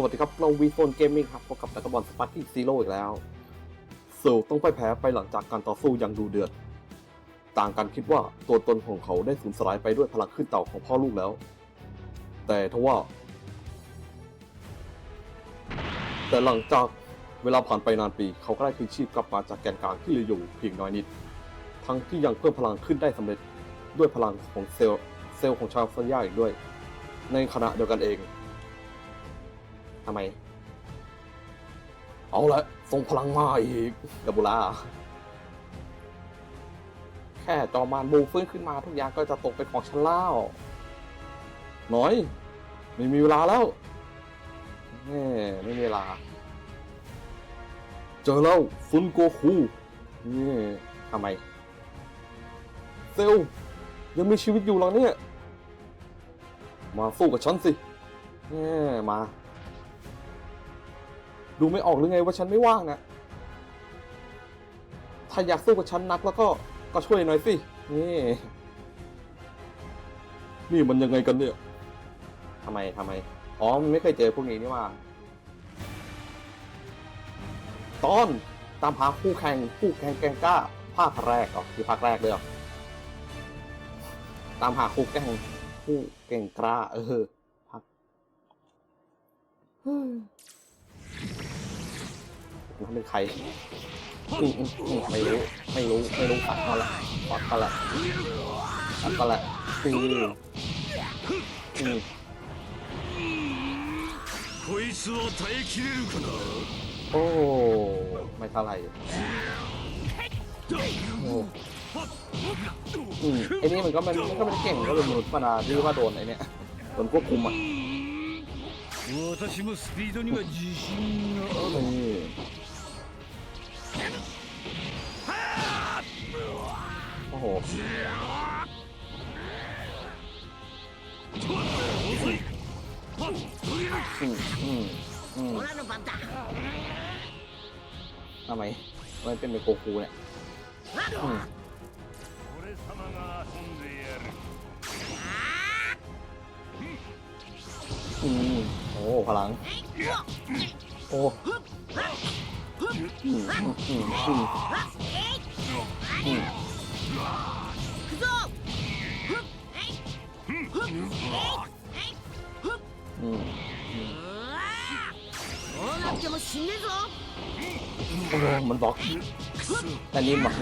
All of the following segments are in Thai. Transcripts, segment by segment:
สวัสดีครับ เราวีโซนเกมมิ่งครับพบกับนักบอลสปาร์ตี้ซีโร่อีกแล้วเซลต้องพ่ายแพ้ไปหลังจากการต่อสู้อย่างดูเดือด ต่างกันคิดว่าตัวตนของเขาได้สูญสลายไปด้วยพลังขึ้นเต่าของพ่อลูกแล้ว แต่ทว่า แต่หลังจากเวลาผ่านไปนานปี เขาก็ได้คืนชีพกลับมาจากแกนกลางที่เหลืออยู่เพียงน้อยนิด ทั้งที่ยังเพิ่มพลังขึ้นได้สำเร็จด้วยพลังของเซลล์เซลล์ของชาวซันยาอีกด้วย ในขณะเดียวกันเอง ทำไม เอาละส่งพลังมาอีกดับบูล่าแค่จอมานบูฟื้นขึ้นมาทุกอย่างก็จะตกเป็นของฉันแล้วน้อย ไม่มีเวลาแล้วแม่ไม่มีเวลา เจอแล้วซุนโกคูนี่ทำไม เซลยังมีชีวิตอยู่หรอเนี่ย มาสู้กับฉันสิแม่มา ดูไม่ออกหรือไงว่าฉันไม่ว่างนะถ้าอยากสู้กับฉันนักแล้วก็ก็ช่วยหน่อยสิ นี่ นี่มันยังไงกันเนี่ยทำไมทำไม อ๋อไม่เคยเจอพวกนี้นี่ว่า ตอนตามหาคู่แข่งคู่แข่งแกงกล้าภาคแรกเหรอคือภาคแรกเลยเหรอตามหาคู่แข่งคู่เก่งกล้า เออภาค มันเป็นใครอืมอืมอืมไม่รู้ ไม่รู้ ไม่รู้ปัดเขาละปัดเขาละปัดเขาละอืมอืม こいつは耐えきれるかな โอ้ ไม่เท่าไหร่โอ้อืมไอ้นี่มันก็มันมันก็ไม่ได้เก่งก็เป็นมนุษย์ธรรมดาที่ว่าโดนไอ้เนี่ยโดนควบคุมอ่ะ 私もスピードには自信がある นี่ โอ้โหอืมอืมอืมทำไมมันเป็นไป็นโกคูเนี่ยอืมโอ้พลัง โอ้ โอ้โหมันบล็อกแต่นี่หมัก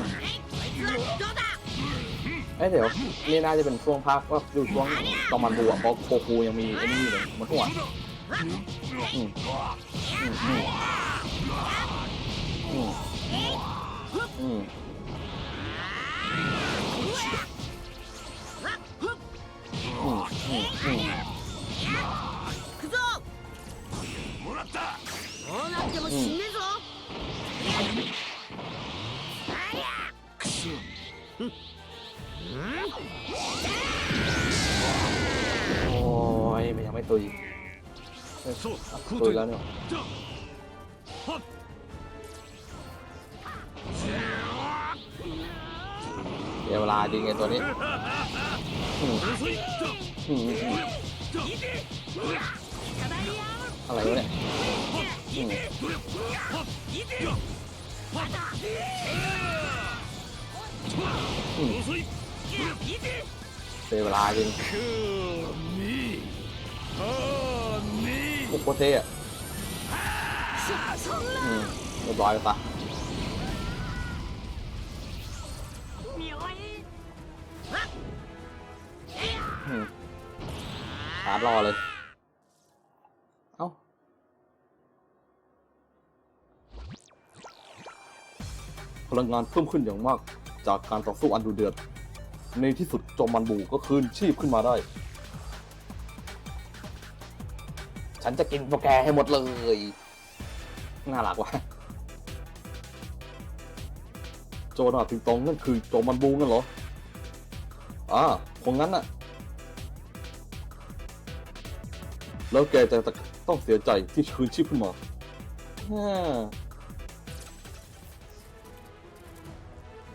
เอ้เดี๋ยวนี่น่าจะเป็นช่วงพักว่าดูช่วงตอนมันบัวกเพราะโคคูยังมีไอ้นี่เลยมันหัวอืมอือื やめといい。そう、あ、空洞いらねえ。じゃ。はっ。 เวลาจริงไงตัวนี้อะไรเนี่ยเสียเวลาจริงโอ้โหเท่อะเรียบร้อยไปปะ ชาร์จรอเลย เอ้า พลังงานเพิ่มขึ้นอย่างมาก จากการต่อสู้อันดุเดือด ในที่สุดจอมมันบูก็คืนชีพขึ้นมาได้ ฉันจะกินพวกแกให้หมดเลย น่ารักว่ะโจนาติงตองนั่นคือโจมันบูงั้นเหรออ่าคงงั้นน่ะ แล้วแกจะต้องเสียใจที่คืนชีพขึ้นมา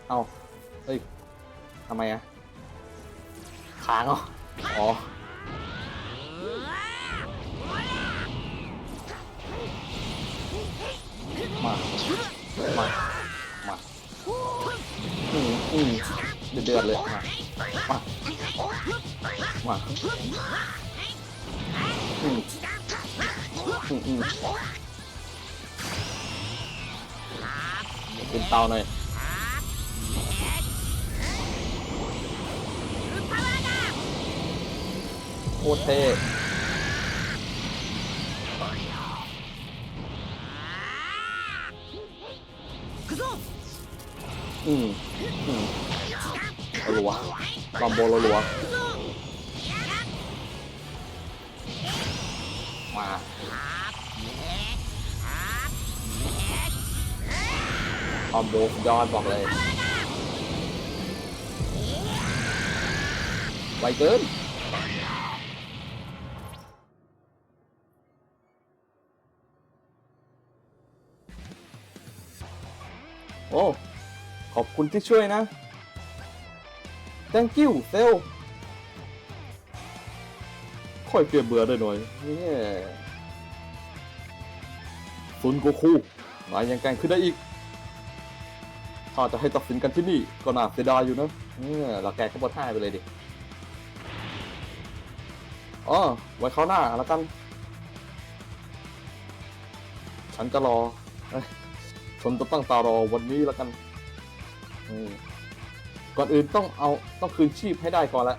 เอาเฮ้ยทำไมอะคางเหรออ๋อมา มา มา อืมอืมเดือดเลย มา มา มา อืมเป็นเตาหน่อยโคตรเท่อืมอืมรัวคอมโบรัว มาคอมโบสุดยอดบอกเลยไวเกินโอ้ ขอบคุณที่ช่วยนะ thank you เซล ค่อยเกลียเบื่อได้หน่อยเนี่ยซุนโกคูนายังแกงขึ้นได้อีก ถ้าจะให้ตัดสินกันที่นี่ก็น่าเสียดายอยู่นะเนี่ยเราแกก็บดห้าไปเลยดิอ๋อไว้เขาวหน้าแล้วกัน ฉันจะรอเอ้ยฉันจะตั้งตารอวันนี้แล้วกันก่อนอื่นต้องเอาต้องคืนชีพให้ได้ก่อนละ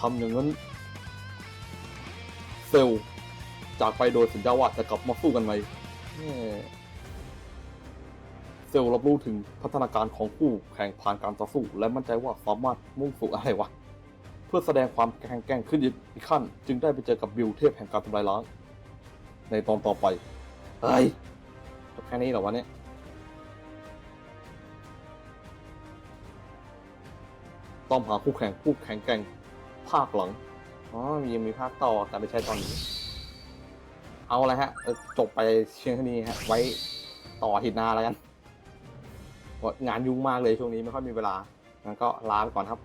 ทำอย่างนั้นเซลจากไปโดยสัญญาว่าจะกลับมาสู้กันไหมเนี่ยเซลรับรู้ถึงพัฒนาการของคู่แข่งผ่านการต่อสู้ และมั่นใจว่าสามารถมุ่งสู่อะไรวะ เพื่อแสดงความแข็งแกร่งขึ้นอีกขั้น จึงได้ไปเจอกับบิลเทพแห่งการทำลายล้าง ในตอนต่อไปเฮ้ยแค่นี้เหรอวะเนี่ยต้องหาคู่แข่งผู้แข่งแกร่ง ภาคหลัง อ๋อ มียังมีภาคต่อแต่ไม่ใช่ตอนนี้ เอาละฮะเอ่อจบไปเชียงแค่นี้ฮะ ไว้ต่ออาทิตย์หน้าแล้วกันเพราะงานยุ่งมากเลยช่วงนี้ไม่ค่อยมีเวลา งั้นก็ลาไปก่อนครับ